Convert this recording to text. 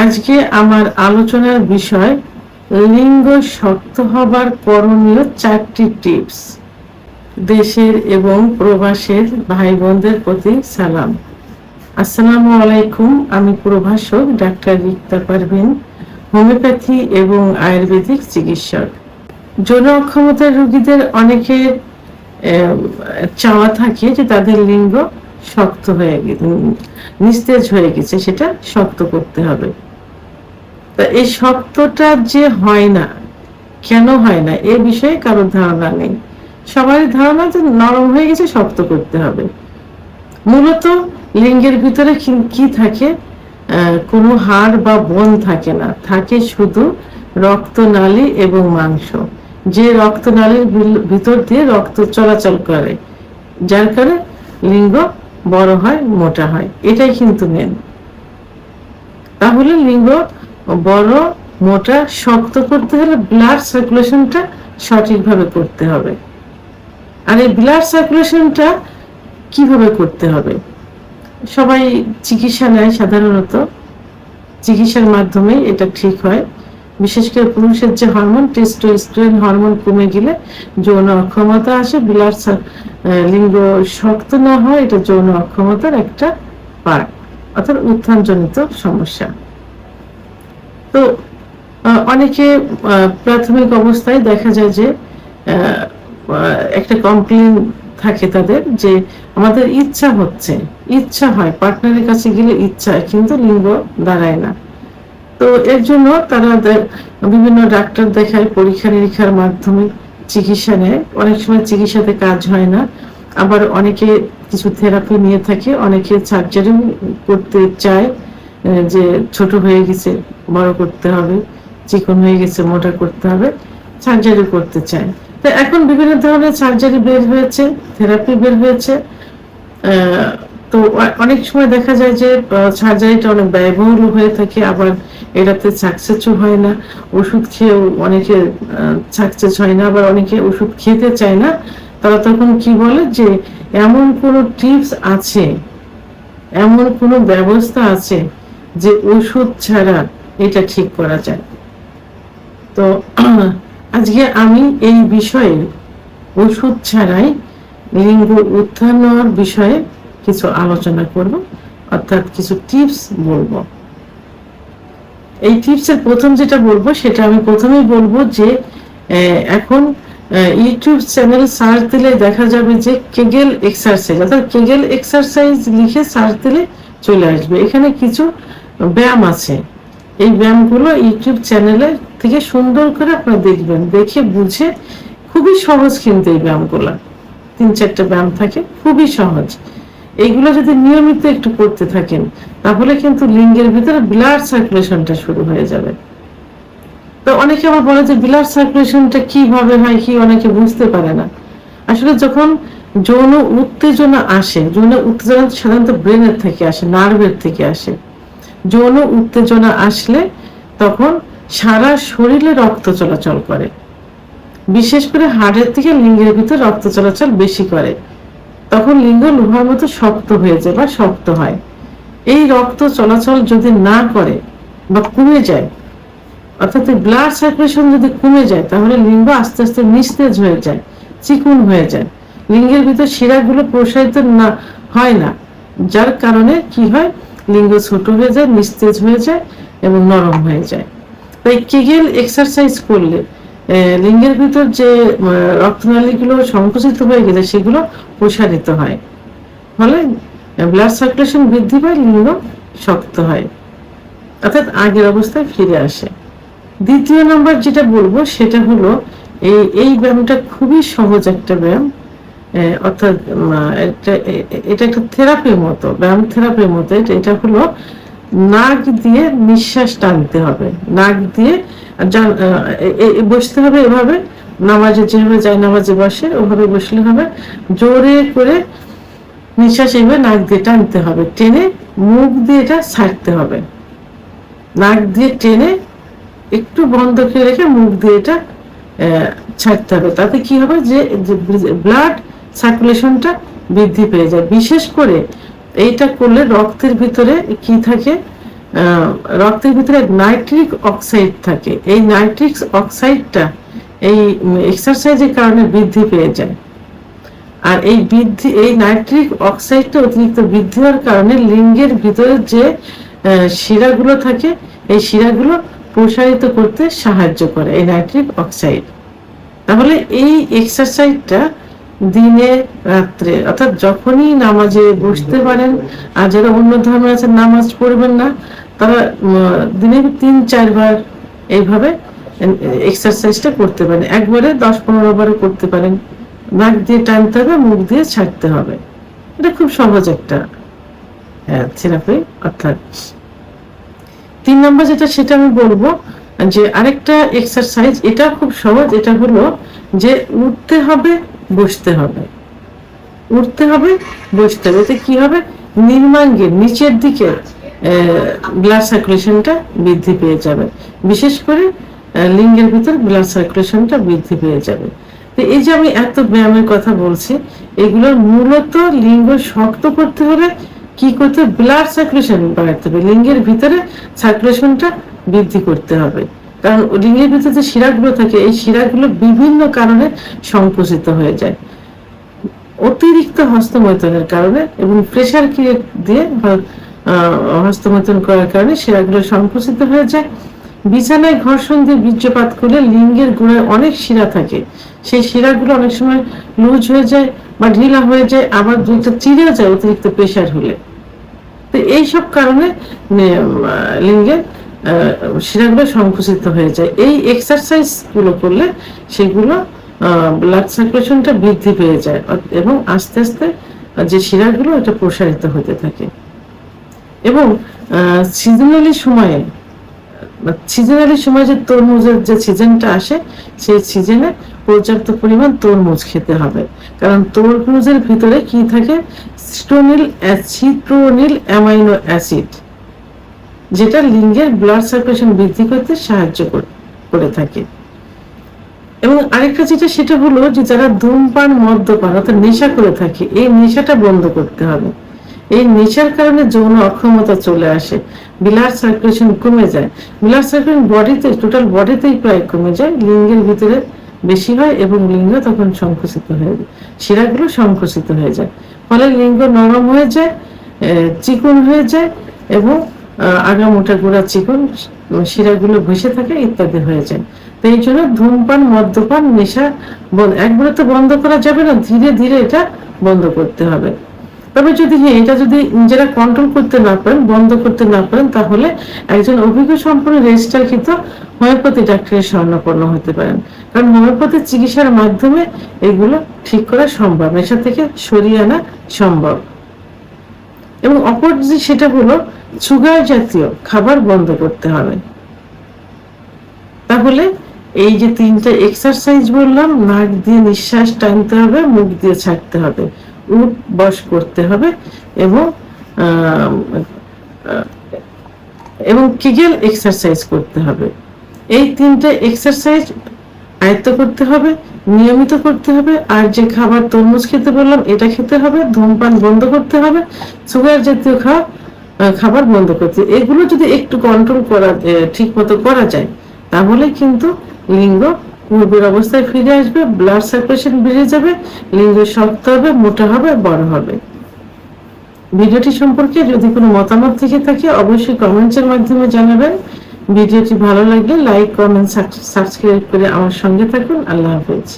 আজকে আমার আলোচনার বিষয় লিঙ্গ শক্ত হবার করণীয় চারটি টিপস। দেশের এবং প্রবাসের ভাই বোনদের প্রতি সালাম। আসসালামু আলাইকুম, আমি প্রভাষক ডাক্তার রিক্তা পারভিন, হোমিওপ্যাথি এবং আয়ুর্বেদিক চিকিৎসক। যৌন অক্ষমতার রোগীদের অনেকের চাওয়া থাকে যে তাদের লিঙ্গ শক্ত হয়ে নিস্তেজ হয়ে গেছে, সেটা শক্ত করতে হবে। তা এই শক্তটা যে হয় না, কেন হয় না, এ বিষয়ে কারোর ধারণা নেই। সবারই ধারণা যে নরম হয়ে গেছে, শক্ত করতে হবে। মূলত লিঙ্গের ভিতরে কি- থাকে? কোনো হাড় বা বন থাকে না। থাকে শুধু রক্তনালী এবং মাংস। যে রক্তনালীর ভিতর দিয়ে রক্ত চলাচল করে, যার কারণে লিঙ্গ বড় হয়, মোটা হয়, এটাই কিন্তু মেন তাহলে লিঙ্গ বড়, মোটা, শক্ত করতে হলে ব্লাড সার্কুলেশনটা সঠিকভাবে করতে হবে। আর এই ব্লাড সার্কুলেশনটা কীভাবে করতে হবে? সবাই চিকিৎসা নেয় সাধারণত। চিকিৎসার মাধ্যমে এটা ঠিক হয়। বিশেষ করে পুরুষের যে হরমোন টেস্টোস্টেরন হরমোন কমে গেলে যৌন অক্ষমতা আসে বিলার লিঙ্গ শক্ত না হয়, এটা যৌন অক্ষমতার একটা পার্ট, অর্থাৎ উত্থানজনিত সমস্যা। তো অনেকে প্রাথমিক অবস্থায় দেখা যায় যে একটা কমপ্লেন থাকে তাদের যে, আমাদের ইচ্ছা হচ্ছে, ইচ্ছা হয় পার্টনারের কাছে গেলে ইচ্ছা কিন্তু লিঙ্গ দাঁড়ায় না। তো এর জন্য তারা বিভিন্ন ডাক্তার দেখায়, পরীক্ষা নিরীক্ষার মাধ্যমে চিকিৎসা নেয়। অনেক সময় চিকিৎসাতে কাজ হয় না। আবার অনেকে কিছু থেরাপি নিয়ে থাকে, অনেকে সার্জারি করতে চায় যে ছোট হয়ে গেছে, বড় করতে হবে, চিকন হয়ে গেছে, মোটা করতে হবে সার্জারি করতে চায়। তো এখন বিভিন্ন ধরনের সার্জারি বের হয়েছে থেরাপি বের হয়েছে তো অনেক সময় দেখা যায় যে সার্জারিটা অনেক ব্যয়বহুল হয়ে থাকে, আবার এটাতে সাকসেসও হয় না। ওষুধ খেয়েও অনেকে সাকসেস হয় না, আবার অনেকে ওষুধ খেতে চায় না। তারা তখন কি বলে যে, এমন কোনো টিপস আছে, এমন কোনো ব্যবস্থা আছে যে ওষুধ ছাড়া এটা ঠিক করা যায়? তো আজকে আমি এই বিষয়ে ওষুধ ছাড়াই লিঙ্গ উত্থান হওয়ার বিষয়ে কিছু আলোচনা করব, অর্থাৎ কিছু টিপস বলব। এই টিপসের প্রথম যেটা বলব, সেটা আমি প্রথমেই বলব যে এখন ইউটিউব চ্যানেল সার্চ দিলে দেখা যাবে যে কেগেল এক্সারসাইজ অর্থাৎ কেগেল এক্সারসাইজ লিখে সার্চ দিলে চলে আসবে। এখানে কিছু ব্যায়াম আছে। এই ব্যায়ামগুলো ইউটিউব চ্যানেলে থেকে সুন্দর করে আপনারা দেখবেন, দেখে বুঝে খুবই সহজ কিন্তু এই ব্যায়ামগুলো। তিন চারটা ব্যায়াম থাকে, খুবই সহজ। এইগুলো যদি নিয়মিত একটু করতে থাকেন, তাহলে কিন্তু লিঙ্গের ভিতরে ব্লাড সার্কুলেশনটা শুরু হয়ে যাবে। তো অনেকে আবার বলে যে ব্লাড সার্কুলেশনটা কীভাবে হয়, কি অনেকে বুঝতে পারে না। আসলে যখন যৌন উত্তেজনা আসে, যৌন উত্তেজনা সাধারণত ব্রেনের থেকে আসে, নার্ভের থেকে আসে। যৌন উত্তেজনা আসলে তখন সারা শরীরে রক্ত চলাচল করে। বিশেষ করে হাড়ের থেকে লিঙ্গের ভিতরে রক্ত চলাচল বেশি করে। তখন লিঙ্গ লোহার মতো শক্ত হয়ে যায় বা শক্ত হয়। এই রক্ত চলাচল যদি না করে বা কমে যায়, অর্থাৎ ব্লাড সার্কুলেশন যদি কমে যায়, তাহলে লিঙ্গ আস্তে আস্তে নিস্তেজ হয়ে যায়, চিকুন হয়ে যায়। লিঙ্গের ভিতর শিরাগুলো প্রসারিত না, হয় না। যার কারণে কি হয়? লিঙ্গ ছোট হয়ে যায়, নিস্তেজ হয়ে যায় এবং নরম হয়ে যায়। তাই কেগেল এক্সারসাইজ করলে লিঙ্গের ভিতর যে রক্তনালীগুলো সংকুচিত হয়ে গেলে সেগুলো প্রসারিত হয়। ফলে ব্লাড সার্কুলেশন বৃদ্ধি পায়, লিঙ্গ শক্ত হয়। অর্থাৎ আগের অবস্থায় ফিরে আসে। দ্বিতীয় নম্বর যেটা বলব, সেটা হলো এই এই ব্যায়ামটা খুবই সহজ একটা ব্যায়াম। অর্থাৎ এটা একটা থেরাপির মতো, ব্যায়াম থেরাপির মতো। এটা হলো নাক দিয়ে নিঃশ্বাস টানতে হবে। নাক দিয়ে বসতে হবে এভাবে, নামাজে যেভাবে যায়, নামাজে বসে, ওভাবে বসলে হবে। জোরে করে নিঃশ্বাস এইভাবে নাক দিয়ে টানতে হবে। টেনে মুখ দিয়ে এটা ছাড়তে হবে। নাক দিয়ে টেনে একটু বন্ধ করে রেখে মুখ দিয়ে এটা ছাড়তে হবে। তাতে কি হবে যে ব্লাড সার্কুলেশনটা বৃদ্ধি পেয়ে যায়। বিশেষ করে এইটা করলে রক্তের ভিতরে কি থাকে? রক্তের ভিতরে নাইট্রিক অক্সাইড থাকে। এই নাইট্রিক অক্সাইডটা এই এক্সারসাইজের কারণে বৃদ্ধি পেয়ে যায়। আর এই বৃদ্ধি, এই নাইট্রিক অক্সাইডটা অতিরিক্ত বৃদ্ধি হওয়ার কারণে লিঙ্গের ভিতরে যে শিরাগুলো থাকে, এই শিরাগুলো প্রসারিত করতে সাহায্য করে, এই নাইট্রিক অক্সাইড তাহলে এই এক্সারসাইজটা দিনে, রাত্রে। অর্থাৎ যখনই নামাজে বসতে পারেন, আর যারা অন্য ধর্মের আছে নামাজ পড়বেন না, তারা দিনে তিন, চারবার এইভাবে এক্সারসাইজটা করতে পারেন। একবারে দশ, পনেরো বারে করতে পারেন। নাক দিয়ে টানতে হবে, মুখ দিয়ে ছাড়তে হবে। এটা খুব সহজ একটা থেরাপি, অর্থাৎ। তিন নম্বর যেটা, সেটা আমি বলব, যে আরেকটা এক্সারসাইজ এটা খুব সহজ, এটা হলো যে উঠতে হবে বসতে হবে। উঠতে হবে, বসতে হবে। এতে কি হবে? নির্মাঙ্গের নিচের দিকে ব্লাড সার্কুলেশনটা বৃদ্ধি পেয়ে যাবে। বিশেষ করে লিঙ্গের ভিতর ব্লাড সার্কুলেশনটা বৃদ্ধি পেয়ে যাবে। তো এই যে আমি এত ব্যায়ামের কথা বলছি, এগুলো মূলত লিঙ্গ শক্ত করতে হলে কি করতে ব্লাড সার্কুলেশন বাড়াতে হবে। লিঙ্গের ভিতরে সার্কুলেশনটা বৃদ্ধি করতে হবে। কারণ লিঙ্গের ভিতরে যে শিরাগুলো থাকে, এই শিরাগুলো বিভিন্ন কারণে সংকুচিত হয়ে যায়। অতিরিক্ত হস্তমৈথনের কারণে এবং প্রেশার ক্রিয়েট দিয়ে হস্তমৈথন করার কারণে শিরাগুলো সংকুচিত হয়ে যায়। বিছানায় ঘর্ষণ দিয়ে বীর্যপাত করলে লিঙ্গের গোড়ায় অনেক শিরা থাকে। সেই শিরাগুলো অনেক সময় লুজ হয়ে যায় বা ঢিলা হয়ে যায়, আবার দুইটা চিড়ে যায় অতিরিক্ত প্রেশার হলে। তো এইসব কারণে লিঙ্গের শিরাগুলো সংকুচিত হয়ে যায়। এই এক্সারসাইজগুলো করলে সেগুলো ব্লাড সার্কুলেশনটা বৃদ্ধি পেয়ে যায় এবং আস্তে আস্তে যে শিরাগুলো এটা প্রসারিত হতে থাকে। এবং সিজনালি সময়ে সিজনালি সময় যে তরমুজের যে সিজনটা আসে, সেই সিজনে পর্যাপ্ত পরিমাণ তরমুজ খেতে হবে। কারণ তরমুজের ভিতরে কি থাকে? সিট্রোনিল সিট্রোনিল অ্যামাইনো অ্যাসিড যেটা লিঙ্গের ব্লাড সার্কুলেশন বৃদ্ধি করতে সাহায্য করে থাকে। এবং আরেকটা যেটা, সেটা হলো যে যারা ধূমপান, মদ্যপান অর্থাৎ নেশা করে থাকে, এই নেশাটা বন্ধ করতে হবে। এই নেশার কারণে যৌন অক্ষমতা চলে আসে ব্লাড সার্কুলেশন কমে যায়। ব্লাড সার্কুলেশন বডিতে টোটাল বডিতেই প্রায় কমে যায়, লিঙ্গের ভিতরে বেশি হয় এবং লিঙ্গ তখন সংকুচিত হয়ে যায়। শিরাগুলো সংকুচিত হয়ে যায়। ফলে লিঙ্গ নরম হয়ে যায় চিকন হয়ে যায় এবং আহ, আগামোটা গোড়া চিকন শিরাগুলো ভেসে থাকে ইত্যাদি হয়ে যায়। তো এই জন্য ধূমপান মদ্যপান নেশা একবারে তো বন্ধ করা যাবে না ধীরে ধীরে এটা বন্ধ করতে হবে। তবে যদি হ্যাঁ এটা যদি নিজেরা কন্ট্রোল করতে না পারেন বন্ধ করতে না পারেন তাহলে একজন অভিজ্ঞ সম্পন্ন রেজিস্টার কিন্তু হোমিওপ্যাথি ডাক্তারের স্বর্ণপন্ন হতে পারেন। কারণ হোমিওপ্যাথি চিকিৎসার মাধ্যমে এগুলো ঠিক করা সম্ভব নেশা থেকে সরিয়ে আনা সম্ভব। এবং অপর যে সেটা হলো সুগার জাতীয় খাবার বন্ধ করতে হবে। তাহলে এই যে তিনটা এক্সারসাইজ বললাম নাক দিয়ে নিঃশ্বাস টানতে হবে মুখ দিয়ে ছাড়তে হবে উঠ বস করতে হবে এবং এবং কিগেল এক্সারসাইজ করতে হবে। এই তিনটে এক্সারসাইজ আয়ত্ত করতে হবে নিয়মিত করতে হবে আর যে খাবার তরমুজ খেতে বললাম এটা খেতে হবে ধূমপান বন্ধ করতে হবে সুগার জাতীয় আহ, খাবার বন্ধ করছে। এগুলো যদি একটু কন্ট্রোল করা ঠিক মতো করা যায়, তাহলে কিন্তু লিঙ্গ পূর্বের অবস্থায় ফিরে আসবে ব্লাড সার্কুলেশন বেড়ে যাবে, লিঙ্গ শক্ত হবে, মোটা হবে, বড় হবে। ভিডিওটি সম্পর্কে যদি কোনো মতামত থেকে থাকে, অবশ্যই কমেন্টসের মাধ্যমে জানাবেন। ভিডিওটি ভালো লাগলে লাইক কমেন্ট সাবস্ক্রাইব করে আমার সঙ্গে থাকুন। আল্লাহ হাফেজ।